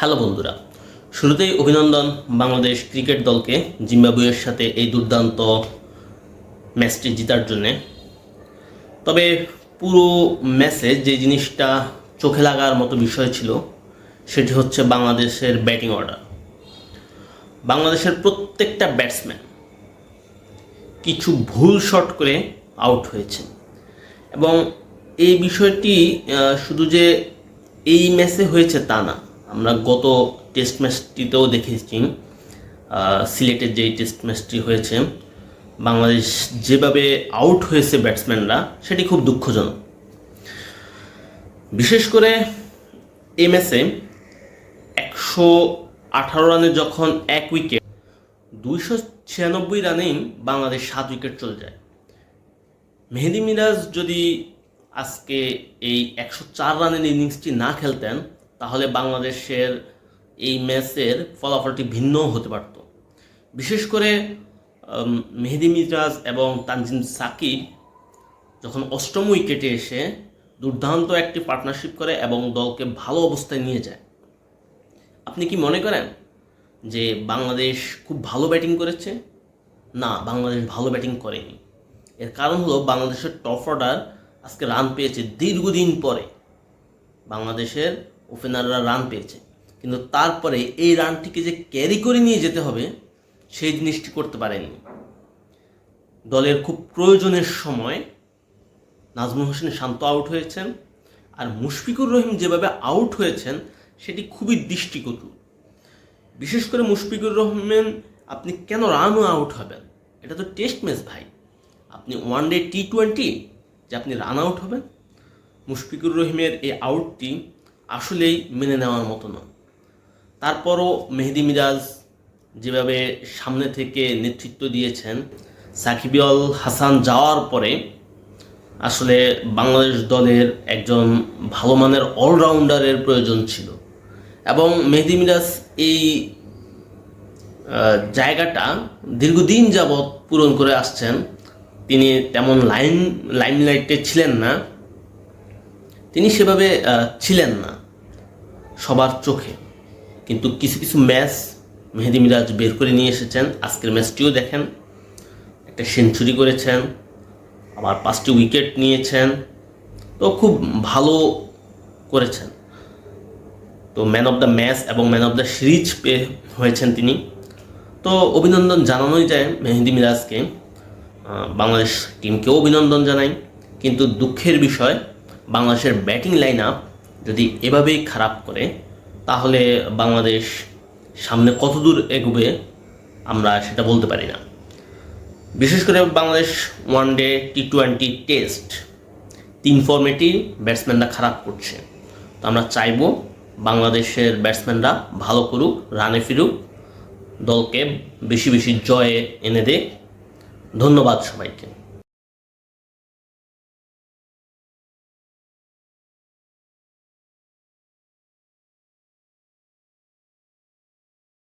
Hello বন্ধুরা, শুরুতেই অভিনন্দন বাংলাদেশ ক্রিকেট দলকে জিম্বাবুয়ের সাথে এই দুর্দান্ত ম্যাচটি জেতার জন্যে। তবে পুরো ম্যাচে যে জিনিসটা চোখে লাগার মতো বিষয় ছিল, সেটি হচ্ছে বাংলাদেশের ব্যাটিং অর্ডার। বাংলাদেশের প্রত্যেকটা ব্যাটসম্যান কিছু ভুল শট করে আউট হয়েছে। এবং এই বিষয়টি শুধু যে এই ম্যাচে হয়েছে তা না আমরা গত টেস্ট ম্যাচটিতেও দেখেছি সিলেটের যেই টেস্ট ম্যাচটি হয়েছে, বাংলাদেশ যেভাবে আউট হয়েছে ব্যাটসম্যানরা সেটি খুব দুঃখজনক। বিশেষ করে এই ম্যাচে একশো আঠারো রানে যখন এক উইকেট দুইশো ছিয়ানব্বই রানেই বাংলাদেশ সাত উইকেট চলে যায়। মেহেদি মিরাজ যদি আজকে এই একশো চার রানের ইনিংসটি না খেলতেন তাহলে বাংলাদেশের এই ম্যাচের ফলাফলটি ভিন্ন হতে পারত। বিশেষ করে মেহেদি মিরাজ এবং তানজিম সাকিব যখন অষ্টম উইকেটে এসে দুর্দান্ত একটি পার্টনারশিপ করে এবং দলকে ভালো অবস্থায় নিয়ে যায়। আপনি কি মনে করেন যে বাংলাদেশ খুব ভালো ব্যাটিং করেছে? না, বাংলাদেশ ভালো ব্যাটিং করেনি। এর কারণ হলো বাংলাদেশের টপ অর্ডার আজকে রান পেয়েছে দীর্ঘদিন পরে। বাংলাদেশের ওপেনাররা রান পেয়েছে। কিন্তু তারপরে এই রানটিকে যে ক্যারি করে নিয়ে যেতে হবে, সেই জিনিসটি করতে পারেনি দলের খুব প্রয়োজনের সময় নাজমুল হোসেন শান্ত আউট হয়েছেন আর মুশফিকুর রহিম যেভাবে আউট হয়েছেন, সেটি খুবই দৃষ্টিকটু। বিশেষ করে মুশফিকুর রহমান, আপনি কেন রানও আউট হবেন? এটা তো টেস্ট ম্যাচ ভাই। আপনি ওয়ান ডে টি টোয়েন্টি যে আপনি রান আউট হবেন। মুশফিকুর রহিমের এই আউটটি আসলেই মেনে নেওয়ার মতো নয়। তারপরও মেহেদি মিরাজ যেভাবে সামনে থেকে নেতৃত্ব দিয়েছেন সাকিবিউল হাসান যাওয়ার পরে আসলে বাংলাদেশ দলের একজন ভালো মানের অলরাউন্ডারের প্রয়োজন ছিল। এবং মেহেদি মিরাজ এই জায়গাটা দীর্ঘদিন যাবৎ পূরণ করে আসছেন। তিনি তেমন লাইন, লাইমলাইটে ছিলেন না। তিনি সেভাবে ছিলেন না। সবার চোখে। কিন্তু কিছু কিছু ম্যাচ মেহেদি মিরাজ বের করে নিয়ে এসেছেন। আজকের ম্যাচটিও দেখেন। একটা সেঞ্চুরি করেছেন। আবার পাঁচটি উইকেট নিয়েছেন। তো খুব ভালো করেছেন। তো ম্যান অফ দ্য ম্যাচ এবং ম্যান অফ দ্য সিরিজ পেয়ে হয়েছেন তিনি। তো অভিনন্দন জানানোই যায় মেহেদি মিরাজকে। বাংলাদেশ টিমকেও অভিনন্দন জানাই। কিন্তু দুঃখের বিষয়, বাংলাদেশের ব্যাটিং লাইন আপ যদি এভাবেই খারাপ করে, তাহলে বাংলাদেশ সামনে কতদূর এগোবে আমরা সেটা বলতে পারি না। বিশেষ করে Bangladesh one day T twenty test তিন ফর্মেটই ব্যাটসম্যানরা খারাপ করছে। তো আমরা চাইব বাংলাদেশের ব্যাটসম্যানরা ভালো করুক, রানে ফিরুক, দলকে বেশি বেশি জয়ে এনে দেয় ধন্যবাদ সবাইকে।